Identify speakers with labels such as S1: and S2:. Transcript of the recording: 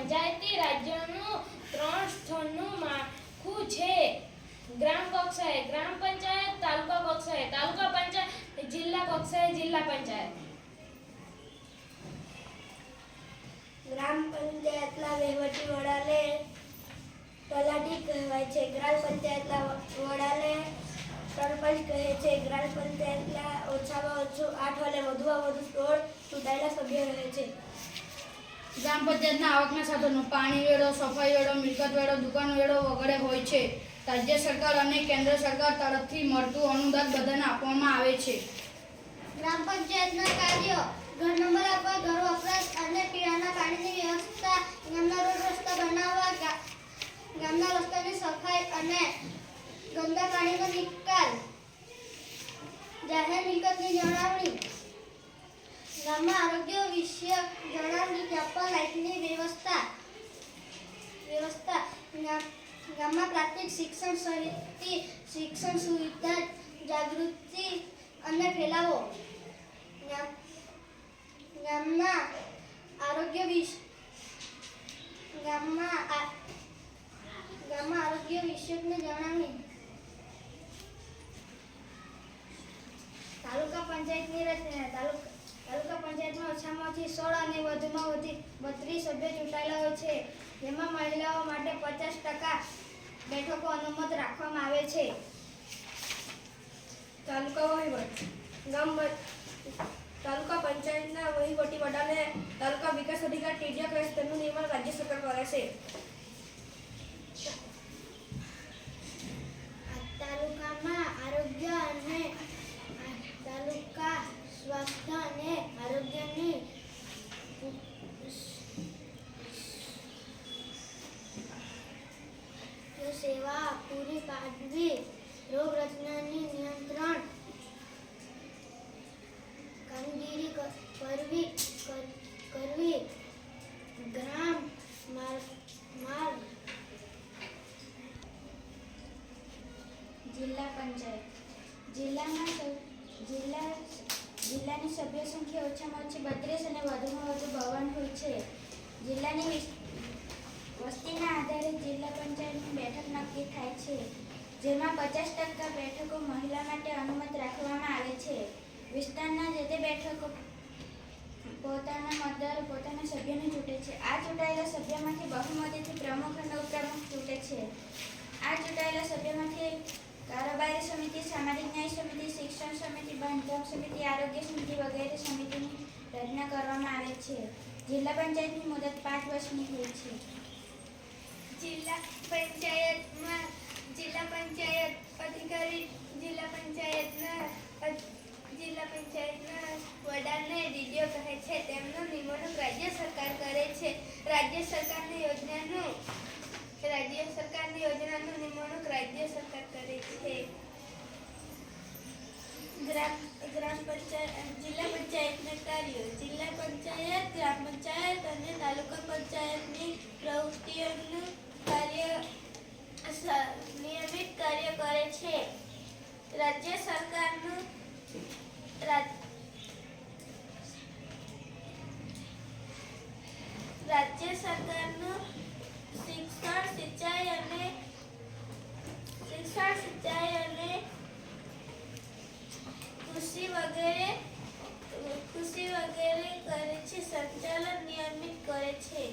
S1: પંચાયતી રાજ્યનું ત્રણ સ્થળનું માળખું છે. ગ્રામ કક્ષાએ, ગ્રામ પંચાયત, તાલુકા કક્ષાએ, તાલુકા પંચાયત, જિલ્લા કક્ષાએ, જિલ્લા પંચાયત.
S2: ગ્રામ પંચાયતના વહીવટી વડાને તલાટી કહેવાય છે. ગ્રામ પંચાયતના વડાને સરપંચ કહે છે. ગ્રામ પંચાયતના ઓછામાં ઓછું આઠ અને વધુમાં વધુ સોળ ચૂંટાયેલા સભ્યો રહે છે.
S3: ગ્રામ પંચાયતના આવકના સાધનો, પાણી વેળો, સફાઈ વેળો, મિલકત વેળો, દુકાન વેળો વગેરે હોય છે. રાજ્ય સરકાર અને કેન્દ્ર સરકાર તરફથી મળતું અનુદાન બધાને આપવામાં આવે છે.
S2: ગ્રામ પંચાયતના કાર્યો, ઘર નંબર આપવા, ઘર વપરાશ અને પીવાના પાણીની વ્યવસ્થા, ગામના રોડ રસ્તા બનાવવા ગામના રસ્તાની સફાઈ અને ગંદા પાણીનો નિકાલ, જાહેર મિલકતની જણાવણી ગામમાં આરોગ્ય વિશે જણાવી આપવા લાઇટની વ્યવસ્થા વ્યવસ્થા ગામમાં પ્રાથમિક શિક્ષણ સહિતની શિક્ષણ સુવિધા, જાગૃતિ અને ફેલાવો. ગામમાં આરોગ્ય વિશ, ગામમાં ગામમાં આરોગ્ય વિષયકને જણાવી તાલુકા પંચાયતની રચના, તાલુકા તાલુકા પંચાયતમાં ઓછામાંથી સોળ અને વધુમાં વધી બત્રીસ સભ્યો ચૂંટાયેલા હોય છે. જેમાં મહિલાઓ માટે પચાસ ટકા બેઠકો અનુમત રાખવામાં આવે છે. તાલુકા વહીવટ, ગામ તાલુકા પંચાયતના વહીવટી વડાને તાલુકા વિકાસ અધિકાર ટીડીઓ કરે છે તેનું નિર્માણ રાજ્ય સરકાર કરે છે. તાલુકામાં આરોગ્ય અને તાલુકા સ્વાસ્થ્ય અને આરોગ્યની સેવા પૂરી પાડવી રોગ રચનાની નિયંત્રણ. કામગીરી કરવી કરવી. ગ્રામ માર્ગ માર્ગ. જિલ્લા પંચાયત. જિલ્લામાં જિલ્લા, જિલ્લાની સભ્ય સંખ્યા ઓછામાં ઓછી બત્રીસ અને વધુમાં વધુ બાવન હોય છે. જિલ્લાની આધારે જિલ્લા પંચાયતની બેઠક નક્કી થાય છે, જેમાં પચાસ ટકા બેઠકો મહિલા માટે અનુમત રાખવામાં આવે છે. વિસ્તારના જે તે બેઠકો પોતાના મતદારો, પોતાના સભ્યોને ચૂંટે છે. આ ચૂંટાયેલા સભ્યમાંથી બહુમતીથી પ્રમુખ અને ઉપપ્રમુખ ચૂંટે છે. આ ચૂંટાયેલા સભ્યમાંથી કારોબારી સમિતિ, સામાજિક ન્યાય સમિતિ, શિક્ષણ સમિતિ, બાંધકામ સમિતિ, આરોગ્ય સમિતિ વગેરે સમિતિની રચના કરવામાં આવે છે. જિલ્લા પંચાયતની મુદત પાંચ વર્ષની હોય છે.
S4: જિલ્લા પંચાયતમાં જિલ્લા પંચાયત અધિકારી, જિલ્લા પંચાયતના જિલ્લા પંચાયતના વડાને ડીડીઓ કહે છે. તેમનું નિમણૂક રાજ્ય સરકાર કરે છે. રાજ્ય સરકારની યોજનાનું, રાજ્ય સરકારની યોજનાનું નિમણૂક રાજ્ય સરકાર કરે છે. ગ્રામ ગ્રામ પંચાયત જિલ્લા પંચાયતના કાર્યો, જિલ્લા પંચાયત, ગ્રામ પંચાયત અને તાલુકા પંચાયતની પ્રવૃત્તિઓનું કાર્ય સ- નિયમિત કાર્ય કરે છે. રાજ્ય સરકારનું રાજ્ય સરકારનું શિક્ષણ સિંચાઈ અને શિક્ષણ સિંચાઈ અને કૃષિ વગેરે કૃષિ વગેરે કરે છે, સંચાલન નિયમિત કરે છે.